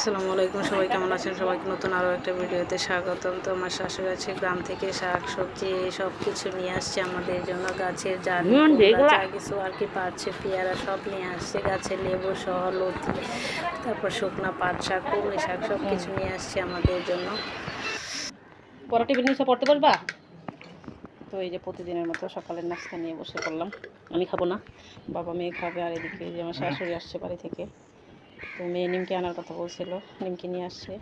আসসালামু আলাইকুম সবাই কেমন আছেন? সবাইকে নতুন আরও একটা ভিডিওতে স্বাগতম। তো আমার শাশুড়ি আছে গ্রাম থেকে শাক সবজি সব কিছু নিয়ে আসছে আমাদের জন্য। গাছের যা যা কিছু আর কি পাচ্ছে পেয়ারা সব নিয়ে আসছে। গাছের লেবু সহ লতি তারপর শুকনা পাট শাক কুমড়ি শাক সব কিছু নিয়ে আসছে আমাদের জন্য। পরে টিফিন নিচে পড়তে পারবা? তো এই যে প্রতিদিনের মতো সকালের নাস্তা নিয়ে বসে পড়লাম। আমি খাব না বাবা মেয়ে খাবে আর এদিকে যে আমার শাশুড়ি আসছে বাড়ি থেকে। তো মেয়ে নিমকি আনার কথা বলছিল, নিমকি নিয়ে আসছে।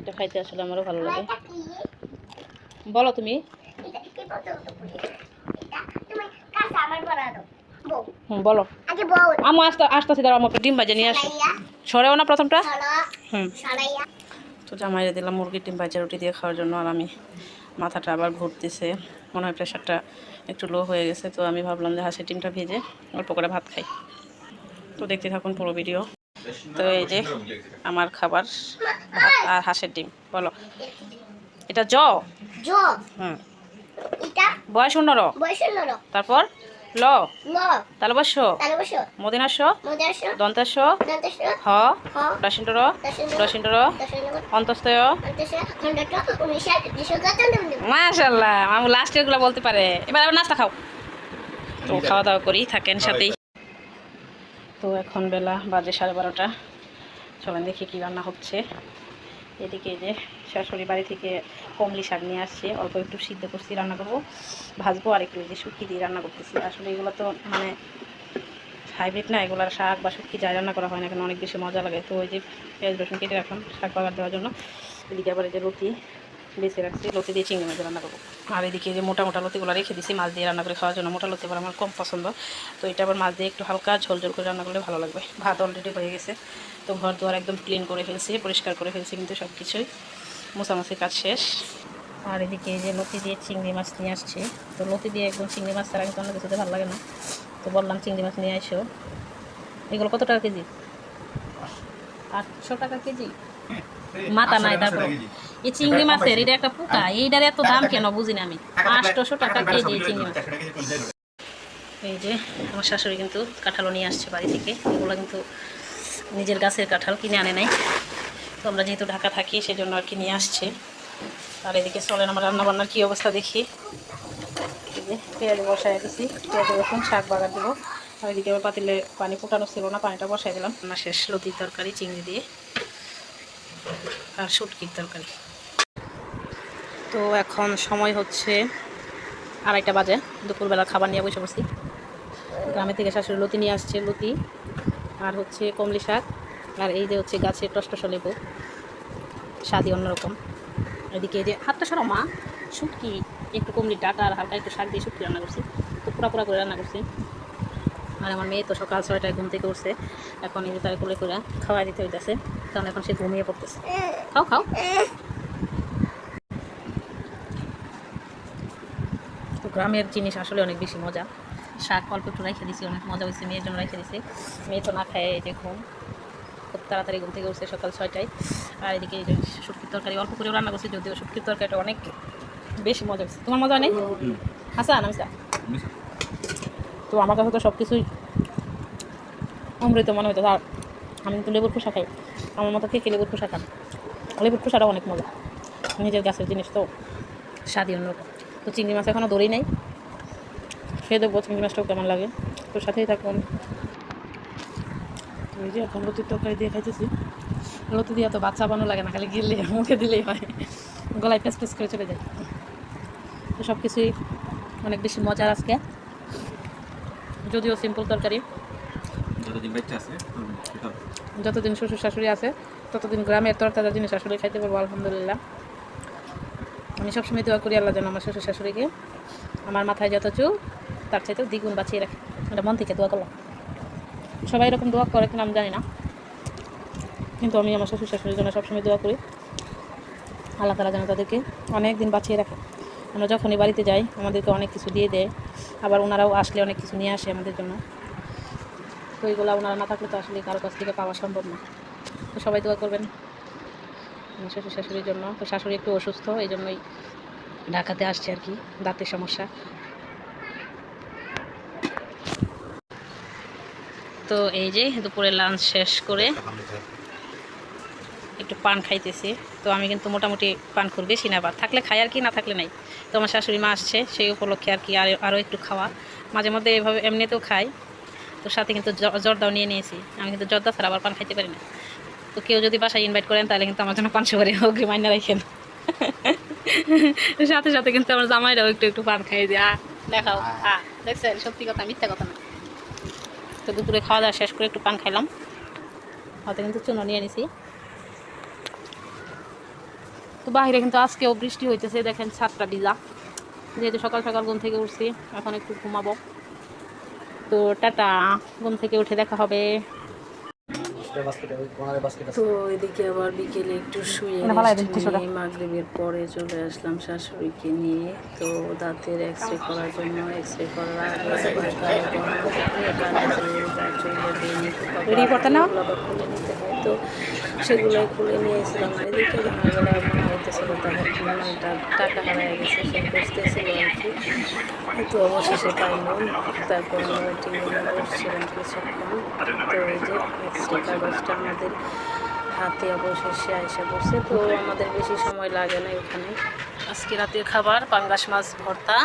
এটা খাইতে আসলে আমারও ভালো লাগে। বলো তুমি। হুম, বলো। আমু, আসতে, আসতেছি দাঁড়া আমার ডিম বাজে নিয়ে আসো। সরেও না প্রথমটা। হুম। তো জামাইরে দিলাম মুরগির ডিম ভাজা, রুটি দিয়ে খাওয়ার জন্য, আর আমি মাথাটা আবার ঘুরতেছে। মনে হয় প্রেশারটা একটু লো হয়ে গেছে, তো আমি ভাবলাম যে হাঁসের ডিমটা ভেজে অল্প করে ভাত খাই। তো দেখতে থাকুন পুরো ভিডিও তো এই যে আমার খাবার আর হাঁসের ডিম বলো। এটা জ? হুম। বয়স শূন্য র তারপর? ল? তাহলে বস মদিনাস দন্তাস হ? ডসিন্টর দশিন্দ্র? অন্তস্তয় মাশাল্লাহ আমি লাস্টেরগুলো বলতে পারে। এবার আবার নাস্তা খাও। তো খাওয়া দাওয়া করি থাকেন সাথেই। তো এখন বেলা বাজে সাড়ে বারোটা। চলেন দেখি কী রান্না হচ্ছে। এদিকে যে শাশুড়ি বাড়ি থেকে কমলি শাক নিয়ে আসছে। অল্প একটু সিদ্ধ করছি, রান্না করব। ভাজবো আর একটু যে শুকি দিয়ে রান্না করতেছি। আসলে এগুলো তো মানে হাইব্রিড না, এগুলোর শাক বা শুটকি যাই রান্না করা হয় না কেন, অনেক বেশি মজা লাগে। তো ওই যে পেঁয়াজ রসুন কেটে রাখলাম শাক বাগার দেওয়ার জন্য। এদিকে আবার এই যে রুটি। বেছে রাখছি লতি দিয়ে চিংড়ি মাছ রান্না করব। আর এদিকে যে মোটা মোটা লতিগুলো রেখে দিছি মাছ দিয়ে রান্না করে খাওয়ার জন্য। মোটা লতি আমার কম পছন্দ। তো এটা আবার মাছ দিয়ে একটু হালকা ঝোল ঝোল করে রান্না করলে ভালো লাগবে। ভাত অলরেডি হয়ে গেছে। তো ঘর দুয়ার একদম ক্লিন করে ফেলছি পরিষ্কার করে ফেলছি কিন্তু সব কিছুই মোছামাছির কাজ শেষ। আর এদিকে যে লতি দিয়ে চিংড়ি মাছ নিয়ে আসছে। তো লতি দিয়ে একদম চিংড়ি মাছ তার আগে তো অন্য কিছুতে ভালো লাগে না। তো বললাম চিংড়ি মাছ নিয়ে আসো এগুলো কত টাকা কেজি? আটশো টাকা কেজি? মাথা নাই তারপর। এই চিংড়ি মাছের এটা একটা পোকা এইটার এত দাম কেন বুঝি না আমি। আটশোশো টাকা কেজি এই চিংড়ি মাছ। এই যে আমার শাশুড়ি কিন্তু কাঁঠালও নিয়ে আসছে বাড়ি থেকে। এগুলো কিন্তু নিজের গাছের কাঁঠাল কিনে আনে নাই। তো আমরা যেহেতু ঢাকা থাকি সেজন্য আর কি নিয়ে আসছে। আর এদিকে চলেন আমার রান্নাবান্নার কী অবস্থা দেখি। এই যে পেঁয়াজ বসাই দিছি পেঁয়াজ রসুন শাক বাগার দেবো। আর এদিকে আবার পাতিলে পানি ফোটানো ছিল না পানিটা বসাই দিলাম। রান্না শেষ লতির তরকারি চিংড়ি দিয়ে। আর শুটকির তরকারি। তো এখন সময় হচ্ছে আড়াইটা বাজে দুপুরবেলা খাবার নিয়ে বসে বসছি গ্রামে থেকে শাশুড়ি লতি নিয়ে আসছে, লতি, আর হচ্ছে কমলি শাক, আর এই যে হচ্ছে গাছের টসটস লেবু, স্বাদই অন্যরকম। এদিকে যে হাতটা সরো মা, শুটকি, একটু কমলি ডাটা আর হালকা একটু শাক দিয়ে শুটকি রান্না করছি, তো পুরা পুরা করে রান্না করছি। আর আমার মেয়ে তো সকাল ছয়টায় ঘুম থেকে উঠছে, এখন এই যে তার কোলে করে খাওয়াই দিতে হইতেছে, কারণ এখন সে ঘুমিয়ে পড়তেছে। খাও খাও। গ্রামের জিনিস আসলে অনেক বেশি মজা। শাক অল্প একটু রেখে দিছি অনেক মজা হয়েছে মেয়ের জন্য রেখে দিছি। মেয়ে তো না খায় এই যে ঘুম। খুব তাড়াতাড়ি ঘুম থেকে উঠছে সকাল ছয়টায়। আর এদিকে এই যে শুটকির তরকারি অল্প করেও রান্না করছি যদিও শুটকির তরকারিটা অনেক বেশি মজা হয়েছে তোমার মজা নেই? হাসান আমি তো আমার কাছে তো সব কিছুই অমৃত মনে হতো আর আমি কিন্তু লেবুর খোসা খাই। আমার মতো খেয়ে লেবুর খোসা খান। লেবুর খোসাটা অনেক মজা। নিজের গাছের জিনিস তো স্বাদই অন্যরকম। তো চিংড়ি মাছ এখনও ধরেই নাই। খেয়ে দেখব চিংড়ি মাছটাও কেমন লাগে। তো সাথেই থাকুন। এই যে এখন লতির তরকারি দিয়ে খাইতেছি। লতি দিয়ে তো বাচ্চা বানো লাগে না খালি গিললে মুখে দিলেই হয়। গলায় পেস পেস করে চলে যায়। তো সব কিছুই অনেক বেশি মজার আজকে। যদিও সিম্পল তরকারি। যতদিন শ্বশুর শাশুড়ি আছে ততদিন গ্রামের তরতাজা জিনিস আসলে খাইতে পারব আলহামদুলিল্লাহ। আমি সবসময় দোয়া করি আল্লাহ যেন আমার শ্বশুর শাশুড়িকে, আমার মাথায় যত চুল, তার চাইতেও দ্বিগুণ বাঁচিয়ে রাখে। এটা মন থেকে দোয়া করলাম। সবাই এরকম দোয়া করে কিনা আমি জানি না। কিন্তু আমি আমার শ্বশুর শাশুড়ির জন্য সবসময় দোয়া করি। আল্লাহ তালা যেন তাদেরকে অনেক দিন বাঁচিয়ে রাখে। আমরা যখনই বাড়িতে যাই, আমাদেরকে অনেক কিছু দিয়ে দেয়। আবার ওনারাও আসলে অনেক কিছু নিয়ে আসে আমাদের জন্য। তো এইগুলো ওনারা না থাকলে তো আসলে কারও কাছ থেকে পাওয়া সম্ভব না। তো সবাই দোয়া করবেন। শ্বশুর শাশুড়ির জন্য। তো শাশুড়ি একটু অসুস্থ, এই জন্যই ঢাকাতে আসছে আর কি, দাঁতের সমস্যা। তো এই যে দুপুরে লাঞ্চ শেষ করে একটু পান খাইতেছি। তো আমি কিন্তু মোটামুটি পান খুব বেশি না বা থাকলে খাই আর কি, না থাকলে নাই। তো আমার শাশুড়ি মা আসছে, সেই উপলক্ষে আর কি আর আরও একটু খাওয়া। মাঝে মধ্যে এভাবে এমনিতেও খাই। তো সাথে কিন্তু জর্দাও নিয়ে নিয়েছি। আমি কিন্তু জর্দা ছাড়া আবার পান খাইতে পারি না। তো কেউ যদি বাসায় ইনভাইট করেন তাহলে কিন্তু আমার জন্য পাঁচশো করে অগ্রিম আইনা রাখেন। সাথে সাথে কিন্তু আমার জামাইরাও একটু একটু পান খাই দিয়ে আ দেখাও আ দেখছেন? সত্যি কথা মিথ্যা কথা না। তো দুপুরে খাওয়া দাওয়া শেষ করে একটু পান খাইলাম। হাতে কিন্তু চুনো নিয়ে নিছি তো বাইরে কিন্তু আজকেও বৃষ্টি হইতেছে দেখেন ছাদটা ভিজা যেহেতু সকাল সকাল ঘুম থেকে উঠছি এখন একটু ঘুমাবো। তো টাটা ঘুম থেকে উঠে দেখা হবে। তো এদিকে আবার বিকেলে একটু শুয়ে মাগরিবের পরে চলে আসলাম শাশুড়িকে নিয়ে। তো দাঁতের এক্স রে করার জন্য এক্স রে করার আগে খুলে নিতে হয় তো সেগুলোই খুলে নিয়েছিলাম এদিকে ঝামেলা মনে হইতেছিল তাদের টাকা হারায় গেছে সে খুঁজতেছিল আর কি। তো অবশেষে পাইলাম। তারপর আমরা টিভি বসছিলাম কিছুক্ষণ। তো এই যে এক্সট্রা কাগজটা আমাদের হাতে অবশেষে আইসা পড়ছে। তো আমাদের বেশি সময় লাগে না এখানে। আজকে রাতের খাবার, পাঙ্গাস মাছ ভর্তা।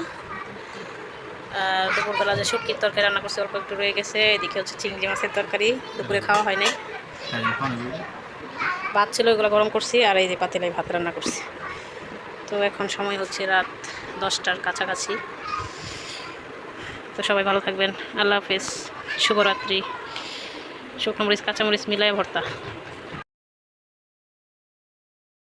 দুপুরবেলা যে শুটকির তরকারি রান্না করছে, অল্প একটু রয়ে গেছে। এদিকে হচ্ছে চিংড়ি মাছের তরকারি, দুপুরে খাওয়া হয় নাই। ভাত ছিল ওগুলো গরম করছি, আর এই যে পাতিলাই ভাত রান্না করছি। তো এখন সময় হচ্ছে রাত দশটার কাছাকাছি। তো সবাই ভালো থাকবেন। আল্লাহ হাফেজ। শুভরাত্রি। শুকনো মরিচ কাঁচামরিচ মিলায় ভর্তা।